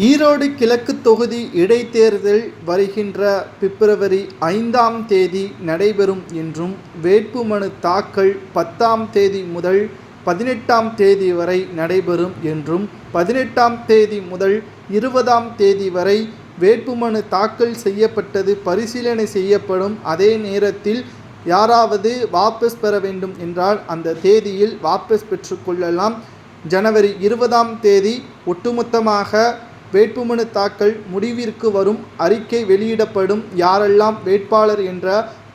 ஈரோடு கிழக்கு தொகுதி இடைத்தேர்தல் வருகின்ற பிப்ரவரி ஐந்தாம் தேதி நடைபெறும் என்றும் வேட்புமனு தாக்கல் பத்தாம் தேதி முதல் பதினெட்டாம் தேதி வரை நடைபெறும் என்றும் பதினெட்டாம் தேதி முதல் இருபதாம் தேதி வரை வேட்புமனு தாக்கல் செய்யப்பட்டது பரிசீலனை செய்யப்படும் அதே நேரத்தில் யாராவது வாபஸ் பெற வேண்டும் என்றால் அந்த தேதியில் வாபஸ் பெற்றுக்கொள்ளலாம் ஜனவரி இருபதாம் தேதி ஒட்டுமொத்தமாக வேட்புமனு தாக்கல் முடிவிற்கு வரும் அறிக்கை வெளியிடப்படும் யாரெல்லாம் வேட்பாளர் என்ற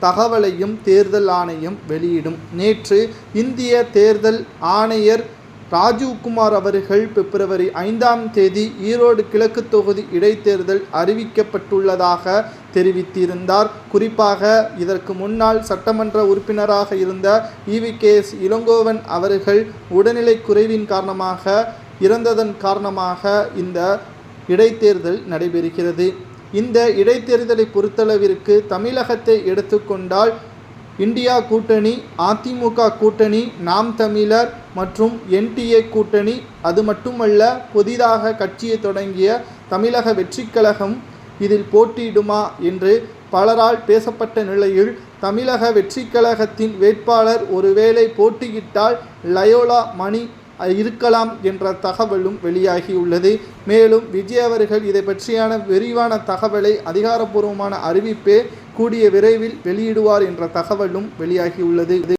தகவலையும் தேர்தல் ஆணையம் வெளியிடும். நேற்று இந்திய தேர்தல் ஆணையர் ராஜீவ்குமார் அவர்கள் பிப்ரவரி ஐந்தாம் தேதி ஈரோடு கிழக்கு தொகுதி இடைத்தேர்தல் அறிவிக்கப்பட்டுள்ளதாக தெரிவித்திருந்தார். குறிப்பாக இதற்கு முன்னாள் சட்டமன்ற உறுப்பினராக இருந்த இவி கே எஸ் இளங்கோவன் அவர்கள் உடல்நிலை குறைவின் காரணமாக இறந்ததன் காரணமாக இந்த இடைத்தேர்தல் நடைபெறுகிறது. இந்த இடைத்தேர்தலை பொறுத்தளவிற்கு தமிழகத்தை எடுத்துக்கொண்டால் இந்தியா கூட்டணி அதிமுக கூட்டணி நாம் தமிழர் மற்றும் என்டிஏ கூட்டணி அது மட்டுமல்ல புதிதாக கட்சியை தொடங்கிய தமிழக வெற்றிக்கழகம் இதில் போட்டியிடுமா என்று பலரால் பேசப்பட்ட நிலையில் தமிழக வெற்றிக்கழகத்தின் வேட்பாளர் ஒருவேளை போட்டியிட்டால் லயோலா மணி இருக்கலாம் என்ற தகவலும் வெளியாகியுள்ளது மேலும் விஜய் அவர்கள் இதை பற்றியான விரிவான தகவலை அதிகாரப்பூர்வமான அறிவிப்பே கூடிய விரைவில் வெளியிடுவார் என்ற தகவலும் வெளியாகியுள்ளது